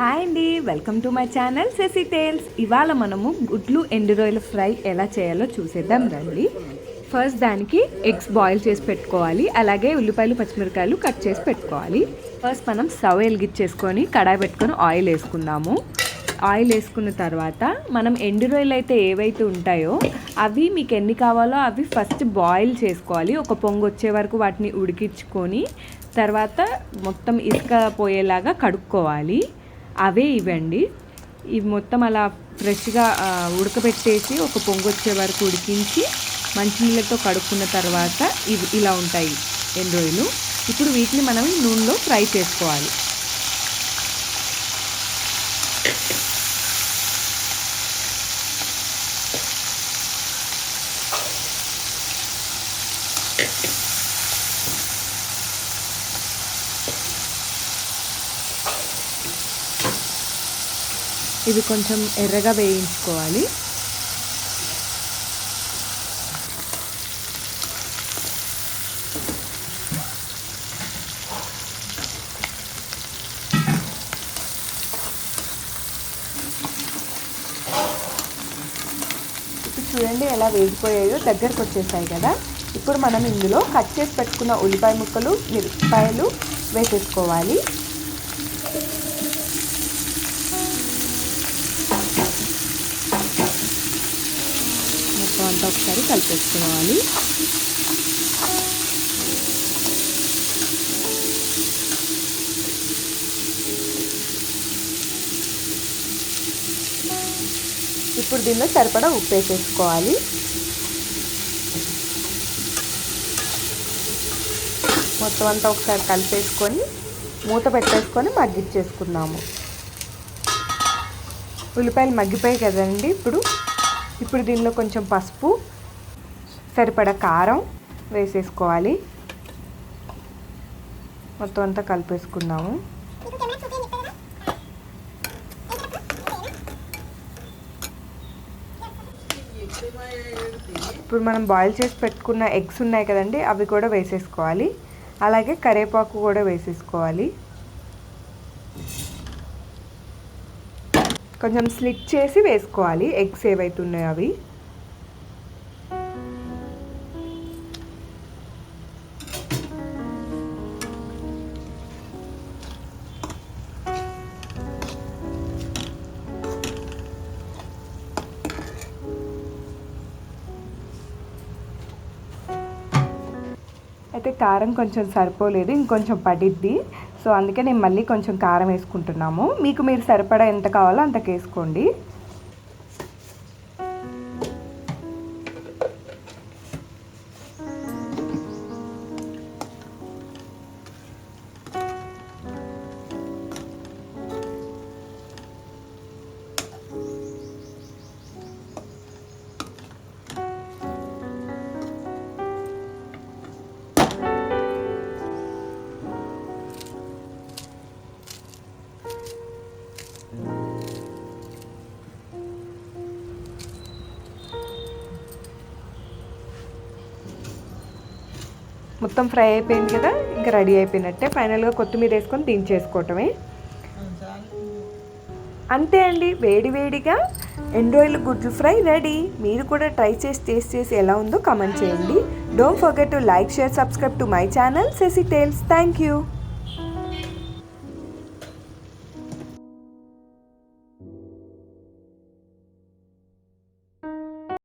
Hi అండి welcome to my channel సెసి tales. ఇవాళ మనము గుడ్లు ఎండు రొయ్యల ఫ్రై ఎలా చేయాలో చూసేద్దాం రండి. ఫస్ట్ దానికి ఎగ్స్ బాయిల్ చేసి పెట్టుకోవాలి. అలాగే ఉల్లిపాయలు పచ్చిమిరకాయలు కట్ చేసి పెట్టుకోవాలి. ఫస్ట్ మనం సవ్ వెలిగించేసుకొని కడాయి పెట్టుకొని ఆయిల్ వేసుకుందాము. ఆయిల్ వేసుకున్న తర్వాత మనం ఎండు రొయ్యలు అయితే ఏవైతే ఉంటాయో అవి మీకు ఎన్ని కావాలో అవి ఫస్ట్ బాయిల్ చేసుకోవాలి. ఒక పొంగు వచ్చే వరకు వాటిని ఉడికించుకొని తర్వాత మొత్తం ఇసుక పోయేలాగా కడుక్కోవాలి. అవే ఇవ్వండి. ఇవి మొత్తం అలా ఫ్రెష్గా ఉడకబెట్టేసి ఒక పొంగు వచ్చే వరకు ఉడికించి మంచినీళ్ళతో కడుక్కున్న తర్వాత ఇవి ఇలా ఉంటాయి ఎన్ని రోజులు. ఇప్పుడు వీటిని మనం నూనెలో ఫ్రై చేసుకోవాలి. ఇవి కొంచెం ఎర్రగా వేయించుకోవాలి. ఇప్పుడు చూడండి ఎలా వేగిపోయాయో దగ్గరకు వచ్చేసాయి కదా. ఇప్పుడు మనం ఇందులో కట్ చేసి పెట్టుకున్న ఉల్లిపాయ ముక్కలు మిరపకాయలు వేసేసుకోవాలి. అంతా ఒకసారి కలిపేసుకోవాలి. ఇప్పుడు దీనిలో సరిపడా ఉప్పు వేసేసుకోవాలి. మొత్తం అంతా ఒకసారి కలిపేసుకొని మూత పెట్టేసుకొని మగ్గిచ్చేసుకున్నాము. ఉల్లిపాయలు మగ్గిపోయాయి కదండి ఇప్పుడు. ఇప్పుడు దీనిలో కొంచెం పసుపు సరిపడా కారం వేసేసుకోవాలి. మొత్తం అంతా కలిపేసుకుందాము. ఇప్పుడు మనం బాయిల్ చేసి పెట్టుకున్న ఎగ్స్ ఉన్నాయి కదండి అవి కూడా వేసేసుకోవాలి. అలాగే కరివేపాకు కూడా వేసేసుకోవాలి. కొంచెం స్లిట్ చేసి వేసుకోవాలి. ఎగ్స్ ఏవైతే ఉన్నాయో అవి. అయితే కారం కొంచెం సరిపోలేదు ఇంకొంచెం పడిద్ది. సో అందుకే నేను మళ్ళీ కొంచెం కారం వేసుకుంటున్నాము. మీకు మీరు సరిపడా ఎంత కావాలో అంతకు వేసుకోండి. మొత్తం ఫ్రై అయిపోయింది కదా ఇంకా రెడీ అయిపోయినట్టే. ఫైనల్గా కొత్తిమీర వేసుకొని దించేసుకోవటమే. అంతే అండి వేడి వేడిగా ఎండ్రాయిల్ గుడ్లు ఫ్రై రెడీ. మీరు కూడా ట్రై చేసి టేస్ట్ చేసి ఎలా ఉందో కమెంట్ చేయండి. Don't forget to like share subscribe to my channel సెసి tales thank you